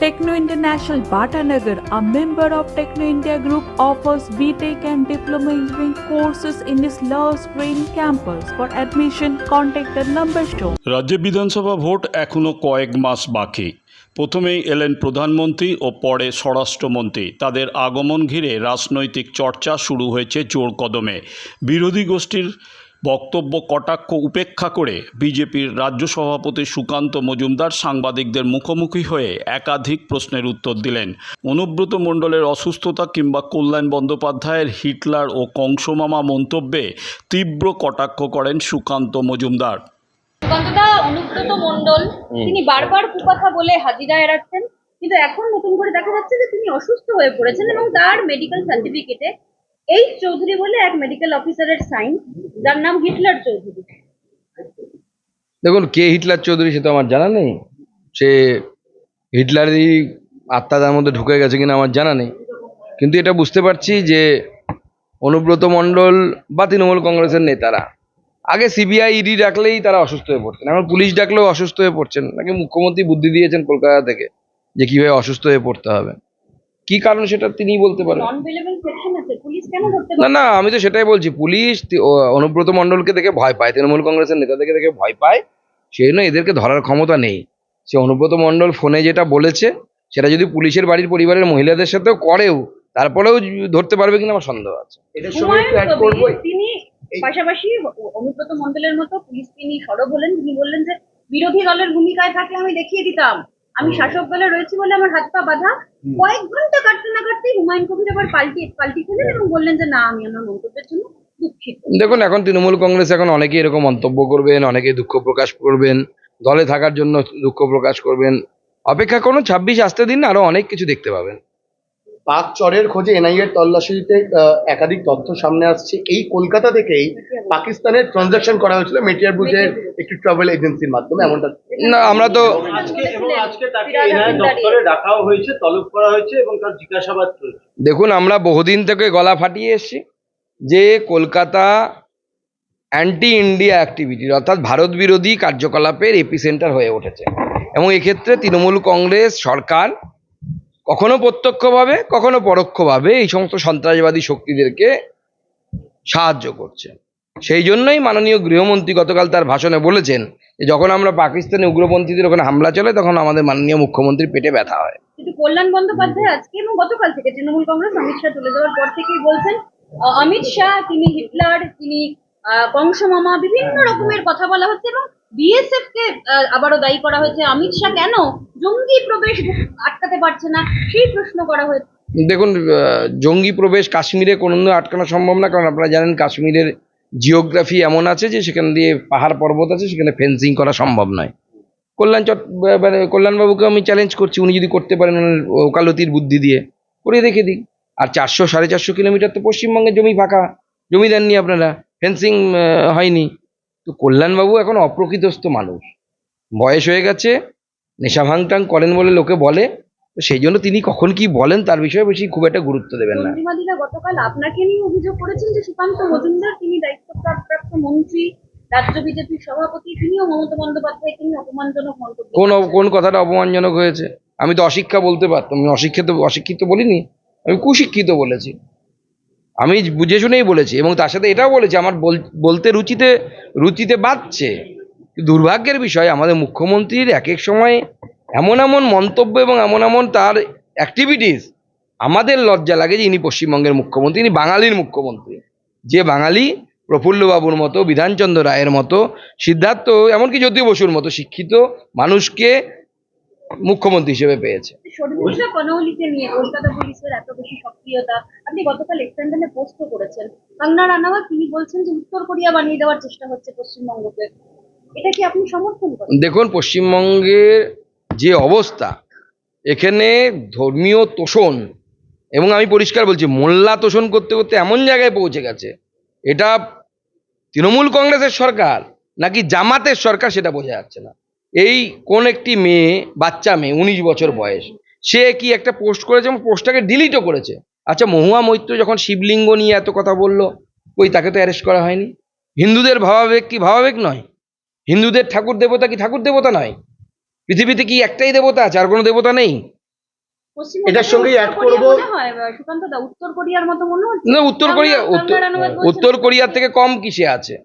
Techno International Bhatanagar, a member of Techno India Group, offers BTEC and Diploma Engineering courses in its Love Green campus. For admission, contact the number shown. রাজ্যে বিধানসভা vote এখনও কয়েক মাস বাকি প্রথমেই এলেন প্রধানমন্ত্রী ও পরে স্বরাষ্ট্রমন্ত্রী তাদের আগমন ঘিরে রাজনৈতিক চর্চা শুরু হয়েছে জোর কদমে বিরোধী গোষ্ঠীর বক্তব্য কটাক্ষ উপেক্ষা করে বিজেপির রাজ্য সভাপতি সুকান্ত মজুমদার সাংবাদিকদের মুখোমুখি হয়ে একাধিক প্রশ্নের উত্তর দিলেন। অনুব্রত মণ্ডলের অসুস্থতা কিংবা কল্যাণ বন্দ্যোপাধ্যায়ের হিটলার ও কংসমামা মন্তব্যে তীব্র কটাক্ষ করেন সুকান্ত মজুমদার। অনুব্রত মণ্ডল তিনি বারবার কুকথা বলে হাজিরা এড়াচ্ছেন কিন্তু এখন নতুন করে দেখা যাচ্ছে যে তিনি অসুস্থ হয়ে পড়েছেন এবং তার মেডিকেল সার্টিফিকেটে এইচ চৌধুরী বলে এক মেডিকেল অফিসারের সাইন যার নাম হিটলার চৌধুরী। দেখুন কে হিটলার চৌধুরী সে তো আমার জানা নেই। সে হিটলারই আত্মা তার মধ্যে ঢুকে গেছে কিনা আমার জানা নেই। কিন্তু এটা বুঝতে পারছি যে অনুব্রত মণ্ডল বা তৃণমূল কংগ্রেসের নেতারা আগে সিবিআই ইডি ডাকলেই তারা অসুস্থ হয়ে পড়তেন। এখন পুলিশ ডাকলেও অসুস্থ হয়ে পড়ছেন। নাকি মুখ্যমন্ত্রী বুদ্ধি দিয়েছেন কলকাতা থেকে যে কীভাবে অসুস্থ হয়ে পড়তে হবে? কি কারণ সেটা তিনিই বলতে পারেন না না আমি তো সেটাই বলছি পুলিশ অনুব্রত মণ্ডলকে দেখে ভয় পায় তৃণমূল কংগ্রেসের নেতাদেরকে দেখে ভয় পায় সেই জন্য এদেরকে ধরার ক্ষমতা নেই। সে অনুব্রত মণ্ডল ফোনে যেটা বলেছে সেটা যদি পুলিশের বাড়ির পরিবারের মহিলাদের সাথেও করেও তারপরেও ধরতে পারবে কিনা আমার সন্দেহ আছে। তিনি পাশাপাশি অনুব্রত মণ্ডলের মতো পুলিশ তিনি সরব হলেন তিনি বললেন যে বিরোধী দলের ভূমিকায় থাকলে আমি দেখিয়ে দিতাম। আমি শাসক দলে রয়েছি বলে আমার হাত পা বাঁধা। কয়েক ঘণ্টা কাটতে না কাটতেই হুমায়ুন কবির আবার পাল্টি পাল্টি খেলেন এবং বললেন যে না আমি আমার মন্তব্যের জন্য দুঃখিত। দেখুন এখন তৃণমূল কংগ্রেস এখন অনেকেই এরকম মন্তব্য করবেন অনেকেই দুঃখ প্রকাশ করবেন দলে থাকার জন্য দুঃখ প্রকাশ করবেন। অপেক্ষা করুন ছাব্বিশ আসতে দিন আরও অনেক কিছু দেখতে পাবেন। পাক চরের খোঁজে এনআইএ এর তল্লাশিতে একাধিক তথ্য সামনে আসছে। এই কলকাতা থেকেই পাকিস্তানের ট্রানজাকশন করা হয়েছিল মেটিয়ার বুজের একটি ট্রাভেল এজেন্সির মাধ্যমে এমনটা। না আমরা তো আজকে তাকে এনআইএ দপ্তরে হয়েছে তলব করা হয়েছে এবং তার জিজ্ঞাসাবাদ চলছে। দেখুন আমরা বহুদিন থেকে গলা ফাটিয়ে এসেছি যে কলকাতা অ্যান্টি ইন্ডিয়া অ্যাক্টিভিটির অর্থাৎ ভারত বিরোধী কার্যকলাপের এপিসেন্টার হয়ে উঠেছে। এবং এক্ষেত্রে তৃণমূল কংগ্রেস সরকার কখনো প্রত্যক্ষভাবে, কখনো পরোক্ষভাবে এই সমস্ত সন্ত্রাসবাদী শক্তিদেরকে সাহায্য করছে। সেই জন্যই মাননীয় গৃহমন্ত্রী গতকাল তার ভাষণে বলেছেন যে, যখন আমরা পাকিস্তানে উগ্রপন্থীদের ওখানে হামলা চলে, তখন আমাদের মাননীয় মুখ্যমন্ত্রীর পেটে ব্যথা হয়। কিন্তু কল্যাণ বন্দ্যোপাধ্যায় আজকে এবং গতকাল থেকে তৃণমূল কংগ্রেস, অমিত শাহ পর থেকেই বলছেন অমিত শাহ, তিনি হিটলার, তিনি কংসমামা বিভিন্ন রকমের কথা বলা হচ্ছে এবং বিএসএফ কে আবারও দায়ী করা হয়েছে অমিত শাহ কেন? জঙ্গি প্রবেশ আটকাতে পারছে না, সেই প্রশ্ন করা হয়েছে। দেখুন জঙ্গি প্রবেশ কাশ্মীরে কোনো আটকানো সম্ভব না, কারণ আপনারা জানেন কাশ্মীরের জিওগ্রাফি এমন আছে যে সেখান দিয়ে পাহাড় পর্বত আছে, সেখানে ফেন্সিং করা সম্ভব নয়। কল্যাণ চট মানে কল্যাণবাবুকে আমি চ্যালেঞ্জ করছি, উনি যদি করতে পারেন ওনার ওকালতির বুদ্ধি দিয়ে। করে দেখে দিই আর চারশো, সাড়ে চারশো কিলোমিটার তো পশ্চিমবঙ্গের জমি ফাঁকা। জমি দেননি আপনারা। ফেন্সিং হয়নি। তো কল্যাণবাবু এখন অপ্রকৃতস্থ মানুষ। বয়স হয়ে গেছে নেশা ভাঙটাং করেন বলে লোকে বলে তো সেই জন্য তিনি কখন কি বলেন তার বিষয়ে বেশি খুব একটা গুরুত্ব দেবেন না। গতকাল আপনাকে নিয়ে অভিযোগ করেছেন যে সুকান্ত মজুমদার তিনি দায়িত্বপ্রাপ্ত মন্ত্রী রাজ্য বিজেপির সভাপতি তিনিও মমতা বন্দ্যোপাধ্যায়কে নিয়ে অপমানজনক মন্তব্য কোন কোন কথাটা অপমানজনক হয়েছে? আমি তো অশিক্ষা বলতে পারতাম আমি অশিক্ষিত অশিক্ষিত বলিনি আমি কুশিক্ষিত বলেছি। আমি বুঝে শুনেই বলেছি এবং তার সাথে এটাও বলেছি, আমার বল- বলতে রুচিতে রুচিতে বাজছে দুর্ভাগ্যের বিষয়, আমাদের মুখ্যমন্ত্রীর এক এক সময় এমন এমন মন্তব্য এবং এমন এমন তার অ্যাক্টিভিটিস আমাদের লজ্জা লাগে যে ইনি পশ্চিমবঙ্গের মুখ্যমন্ত্রী, ইনি বাঙালির মুখ্যমন্ত্রী। যে বাঙালি প্রফুল্লবাবুর মতো, বিধানচন্দ্র রায়ের মতো, সিদ্ধার্থ, এমনকি জ্যোতি বসুর মতো শিক্ষিত মানুষকে মুখ্যমন্ত্রী হিসেবে পেয়েছে। কনৌলিকে নিয়ে কলকাতা পুলিশের এত বেশি সক্রিয়তা, আপনি গতকাল এক্সটেন্ডেলে পোস্ট করেছেন। কঙ্গনা রানাওয়াত তিনি বলছেন যে উত্তর কোরিয়া বানিয়ে দেওয়ার চেষ্টা হচ্ছে পশ্চিমবঙ্গকে। এটা কি আপনি সমর্থন করেন? দেখুন, পশ্চিমবঙ্গের যে অবস্থা, এখানে ধর্মীয় তোষণ, এবং আমি পরিষ্কার বলছি, মোল্লা তোষণ করতে করতে এমন জায়গায় পৌঁছে গেছে, এটা তৃণমূল কংগ্রেসের সরকার নাকি জামাতের সরকার সেটা বোঝা যাচ্ছে না। এই কোন একটি মেয়ে, বাচ্চা মেয়ে, উনিশ বছর বয়স সে কি একটা পোস্ট করেছে এবং পোস্টটাকে ডিলিটও করেছে। আচ্ছা মহুয়া মৈত্র যখন শিবলিঙ্গ নিয়ে এত কথা বলল ওই তাকে তো অ্যারেস্ট করা হয়নি? হিন্দুদের ভাবাবেগ কি ভাবাবেগ নয়? হিন্দুদের ঠাকুর দেবতা কি ঠাকুর দেবতা নয়? পৃথিবীতে কি একটাই দেবতা আছে আর কোনো দেবতা নেই? এটার করবো- মনে হয় উত্তর কোরিয়ার মতো মনে হচ্ছে? না উত্তর কোরিয়া উত্তর কোরিয়ার থেকে কম কিসে আছে?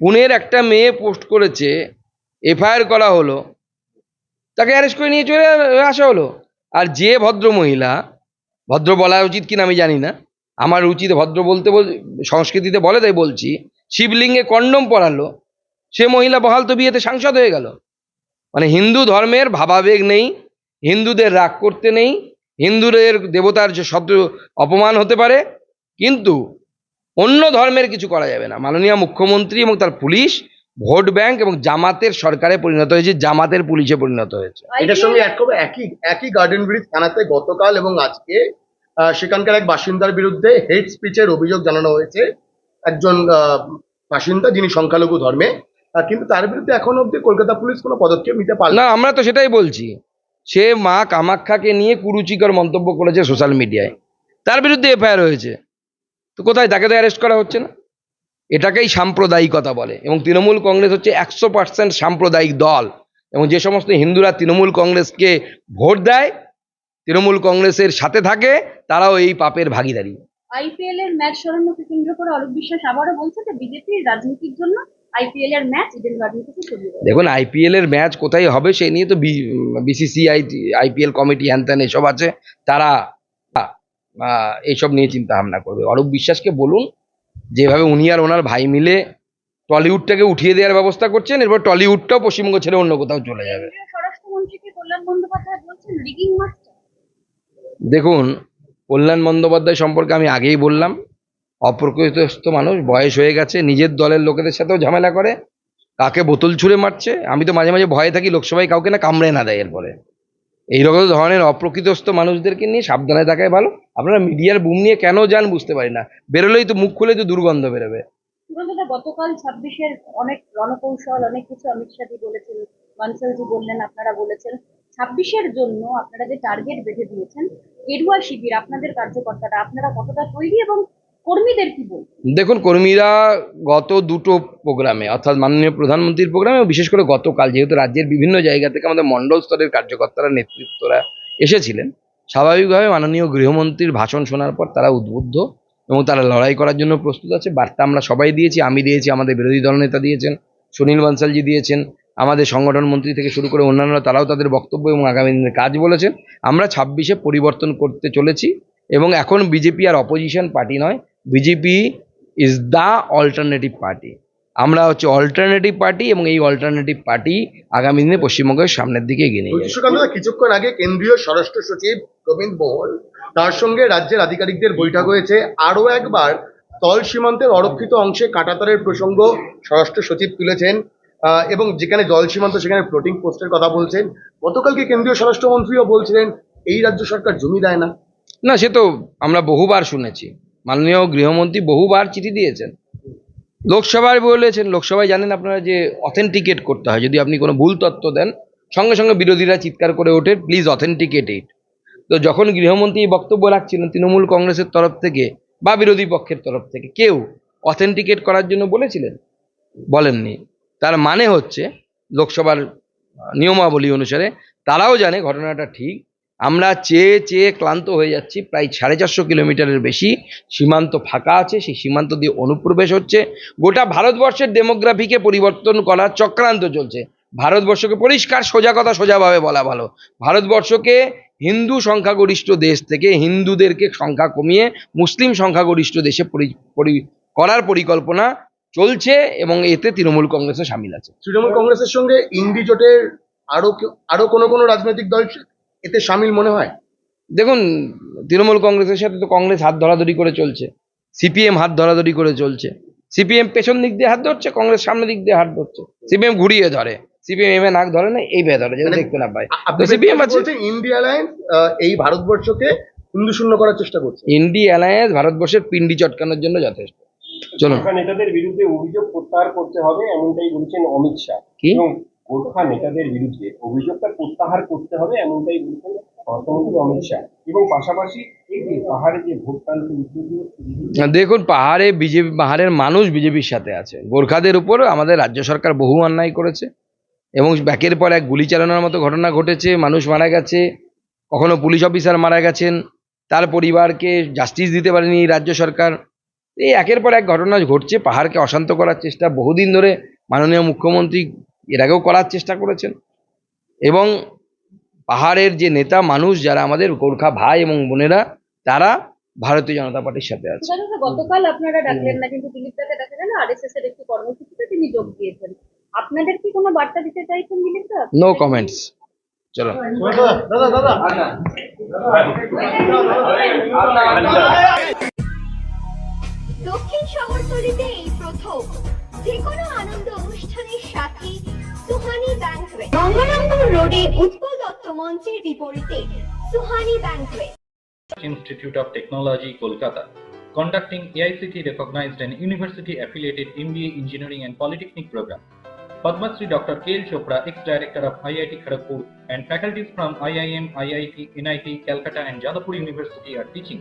পুনের একটা মেয়ে পোস্ট করেছে এফআইআর করা হলো তাকে অ্যারেস্ট করে নিয়ে চলে আসা হলো। আর যে ভদ্র মহিলা ভদ্র বলা উচিত কিনা আমি জানি না। আমার উচিত ভদ্র বলতে বল, সংস্কৃতিতে বলে তাই বলছি, শিবলিঙ্গে কন্ডম পরালো। সে মহিলা বহাল তো বিয়েতে সাংসদ হয়ে গেল। মানে হিন্দু ধর্মের ভাবাবেগ নেই, হিন্দুদের রাগ করতে নেই, হিন্দুদের দেবতার যে শব্দ অপমান হতে পারে, কিন্তু অন্য ধর্মের কিছু করা যাবে না। মাননীয় মুখ্যমন্ত্রী এবং তার পুলিশ ভোট ব্যাংক এবং জামাতের সরকারে পরিণত হয়েছে জামাতের পুলিশে পরিণত হয়েছে। এটার সঙ্গে এক করব একই একই গার্ডেন ব্রিজ থানাতে গতকাল এবং আজকে আহ, সেখানকার এক বাসিন্দার বিরুদ্ধে হেড স্পিচের অভিযোগ জানানো হয়েছে। একজন আহ, বাসিন্দা যিনি সংখ্যালঘু ধর্মে কিন্তু তার বিরুদ্ধে এখন অব্দি কলকাতা পুলিশ কোনো পদক্ষেপ নিতে পারল না। আমরা তো সেটাই বলছি। সে মা কামাখ্যাকে নিয়ে কুরুচিকর মন্তব্য করেছে সোশ্যাল মিডিয়ায়। তার বিরুদ্ধে এফআইআর হয়েছে। তো কোথায়? তাকে তো অ্যারেস্ট করা হচ্ছে না। এটাকেই সাম্প্রদায়িকতা বলে এবং তৃণমূল কংগ্রেস হচ্ছে একশো পার্সেন্ট সাম্প্রদায়িক দল এবং যে সমস্ত হিন্দুরা তৃণমূল কংগ্রেসকে ভোট দেয় তৃণমূল কংগ্রেসের সাথে থাকে তারাও এই পাপের ভাগিদারি। আইপিএল এর ম্যাচ সরানোকে কেন্দ্র করে অলোক বিশ্বাস আবারও বলছে যে বিজেপির রাজনীতির জন্য আইপিএল এর ম্যাচ ইডেন গার্ডেন থেকে দেখুন আইপিএল এর ম্যাচ কোথায় হবে সেই নিয়ে তো বিসিসিআই আইপিএল কমিটি হ্যান্তান এসব আছে তারা এইসব নিয়ে চিন্তা ভাবনা করবে। অরূপ বিশ্বাসকে বলুন যেভাবে উনি আর ওনার ভাই মিলে টলিউডটাকে উঠিয়ে দেওয়ার ব্যবস্থা করছেন এরপর টলিউডটাও পশ্চিমবঙ্গ ছেড়ে অন্য কোথাও চলে যাবে। দেখুন কল্যাণ বন্দ্যোপাধ্যায় সম্পর্কে আমি আগেই বললাম অপ্রকৃতস্থ মানুষ বয়স হয়ে গেছে নিজের দলের লোকেদের সাথেও ঝামেলা করে কাকে বোতল ছুঁড়ে মারছে আমি তো মাঝে মাঝে ভয়ে থাকি লোকসভায় কাউকে না কামড়ে না দেয় এরপরে। এইরকম ধরনের অপ্রকৃতস্থ মানুষদেরকে নিয়ে সাবধানে থাকাই ভালো। আপনারা মিডিয়ার বুম নিয়ে কেন যান বুঝতে পারি না। বেরোলেই তো মুখ খুলে তো দুর্গন্ধ বেরোবে। গতকাল ছাব্বিশের অনেক রণকৌশল, অনেক কিছু অমিত শাহজি বলেছেন বানসালজি বললেন, আপনারা বলেছেন। ছাব্বিশের জন্য আপনারা যে টার্গেট বেঁধে দিয়েছেন গেরুয়া শিবির, আপনাদের কার্যকর্তারা, আপনারা কতটা তৈরি এবং দেখুন, কর্মীরা গত দুটো প্রোগ্রামে, অর্থাৎ মাননীয় প্রধানমন্ত্রীর প্রোগ্রামে বিশেষ করে গতকাল, যেহেতু রাজ্যের বিভিন্ন জায়গা থেকে আমাদের মণ্ডল স্তরের কার্যকর্তারা, নেতৃত্বরা এসেছিলেন, স্বাভাবিকভাবে মাননীয় গৃহমন্ত্রীর ভাষণ শোনার পর তারা উদ্বুদ্ধ এবং তারা লড়াই করার জন্য প্রস্তুত আছে। বার্তা আমরা সবাই দিয়েছি, আমি দিয়েছি, আমাদের বিরোধী দলনেতা দিয়েছেন, সুনীল বানসালজি দিয়েছেন, আমাদের সংগঠন মন্ত্রী থেকে শুরু করে অন্যান্যরা তারাও তাদের বক্তব্য এবং আগামী দিনের কাজ বলেছেন। আমরা ছাব্বিশে পরিবর্তন করতে চলেছি এবং এখন বিজেপি আর অপোজিশন পার্টি নয় BJP is the alternative party আমরা হচ্ছে অল্টারনেটিভ পার্টি এবং এই অল্টারনেটিভ পার্টি আগামী দিনে পশ্চিমবঙ্গের সামনের দিকে এগিয়ে নিয়ে যাবে কিছুক্ষণ আগে কেন্দ্রীয় স্বরাষ্ট্র সচিব গোবিন্দ মোহন তার সঙ্গে রাজ্যের আধিকারিকদের বৈঠক হয়েছে। আরও একবার তল সীমান্তের অরক্ষিত অংশে কাটাতারের প্রসঙ্গ স্বরাষ্ট্র সচিব তুলেছেন এবং যেখানে জল সীমান্ত সেখানে ফ্লোটিং পোস্টের কথা বলছেন। গতকালকে কেন্দ্রীয় স্বরাষ্ট্রমন্ত্রীও বলছিলেন এই রাজ্য সরকার জমি দেয় না। না সে তো আমরা বহুবার শুনেছি। মাননীয় গৃহমন্ত্রী বহুবার চিঠি দিয়েছেন। লোকসভায় বলেছেন, লোকসভায় জানেন আপনারা যে অথেন্টিকেট করতে হয়। যদি আপনি কোনো ভুল তথ্য দেন, সঙ্গে সঙ্গে বিরোধীরা চিৎকার করে ওঠে প্লিজ অথেন্টিকেট ইট তো যখন গৃহমন্ত্রী বক্তব্য রাখছিলেন, তৃণমূল কংগ্রেসের তরফ থেকে বা বিরোধী পক্ষের তরফ থেকে, কেউ অথেন্টিকেট করার জন্য বলেছিলেন? বলেননি। তার মানে হচ্ছে, লোকসভার নিয়মাবলী অনুসারে তারাও জানে ঘটনাটা ঠিক আমরা চেয়ে চেয়ে ক্লান্ত হয়ে যাচ্ছি, প্রায় সাড়ে চারশো কিলোমিটারের বেশি সীমান্ত ফাঁকা আছে, সেই সীমান্ত দিয়ে অনুপ্রবেশ হচ্ছে। গোটা ভারতবর্ষের ডেমোগ্রাফিকে পরিবর্তন করার চক্রান্ত চলছে। ভারতবর্ষকে পরিষ্কার, সোজা কথা সোজাভাবে বলা ভালো। ভারতবর্ষকে হিন্দু সংখ্যাগরিষ্ঠ দেশ থেকে হিন্দুদেরকে সংখ্যা কমিয়ে মুসলিম সংখ্যাগরিষ্ঠ দেশে করার পরিকল্পনা চলছে এবং এতে তৃণমূল কংগ্রেসও সামিল আছে। তৃণমূল কংগ্রেসের সঙ্গে ইন্ডি জোটের আরও আরও কোনো কোনো রাজনৈতিক দল এতে সামিল মনে হয়? দেখুন তৃণমূল কংগ্রেসের সাথে তো কংগ্রেস হাত ধরাধরি করে চলছে। সিপিএম হাত ধরাধরি করে চলছে। সিপিএম পেছন দিক দিয়ে হাত ধরছে কংগ্রেস সামনের দিক দিয়ে হাত ধরছে। সিপিএম ঘুরিয়ে ধরে। সিপিএম এম এ নাক ধরে না এই ধরে যেন মানে দেখতে না পায় তো সিপিএম আছে। ইন্ডিয়া অ্যালায়েন্স এই ভারতবর্ষকে হিন্দু শূন্য করার চেষ্টা করছে। ইন্ডি অ্যালায়েন্স ভারতবর্ষের পিন্ডি চটকানোর জন্য যথেষ্ট। চলুন। গোর্খা নেতাদের বিরুদ্ধে অভিযোগ প্রত্যাহার করতে হবে এমনটাই বলছেন অমিত শাহ। কি? এবং গোর্খা নেতাদের বিরুদ্ধে অভিযোগটা প্রত্যাহার করতে হবে, এমনটাই বলছেন অর্থমন্ত্রী অমিত শাহ। এবং পাশাপাশি এই পাহাড়ে যে ভোট টানতে দেখুন, পাহাড়ে বিজেপি, পাহাড়ের মানুষ বিজেপির সাথে আছে। গোর্খাদের উপর আমাদের রাজ্য সরকার বহু অন্যায় করেছে। এবং ব্যাকের পর এক গুলি চালানোর মতো ঘটনা ঘটেছে, মানুষ মারা গেছে, কখনো পুলিশ অফিসার মারা গেছেন, তার পরিবারকে জাস্টিস দিতে পারেনি রাজ্য সরকার। এই একের পর এক ঘটনা ঘটছে, পাহাড়কে অশান্ত করার চেষ্টা। বহুদিন ধরে মাননীয় মুখ্যমন্ত্রী এর আগেও করার চেষ্টা করেছেন। এবং পাহাড়ের যে নেতা মানুষ যারা আমাদের গোর্খা ভাই এবং বোনেরা তারা ভারতীয় জনতা পার্টির সাথে আছে। গতকাল আপনারা ডাকলেন না কিন্তু দিলীপ দাকে দেখা গেল আরএসএস এর একটি কর্মসূচিতে তিনি যোগ দিয়েছেন। আপনাদের কি কোনো বার্তা দিতে চাইছেন দিলীপ দা নো কমেন্টস চলো। দাদা দাদা দক্ষিণ শহরতলিতে এই প্রথম যে কোনো আনন্দ অনুষ্ঠানের সাথে সুহানি ব্যাংকুয়েট গঙ্গারামপুর রোডে উৎপল দত্ত মঞ্চের বিপরীতে Suhani banquet Institute of Technology, Kolkata, conducting AICT recognized and university affiliated MBA Engineering and Polytechnic program. Padma Shri Dr. K.L. Chopra, ex-director of IIT Kharagpur, and faculties from IIM, IIT, NIT, Calcutta, and Jadavpur University are teaching.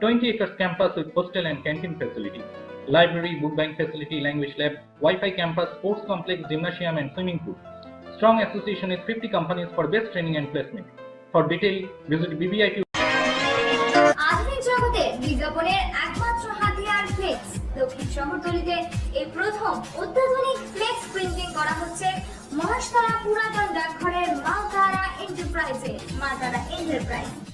20 acres campus with hostel and canteen facility, library, book bank facility, language lab, Wi-Fi campus, sports complex, gymnasium, and swimming pool. Strong association with 50 companies for best training and placement. For detail, visit বিজ্ঞাপনের একমাত্র হাতিয়ার প্রথম করা হচ্ছে মহাশতলা পুরাতন ডাকঘরের মা তারা এন্টারপ্রাইজে মা তারা এন্টারপ্রাইজ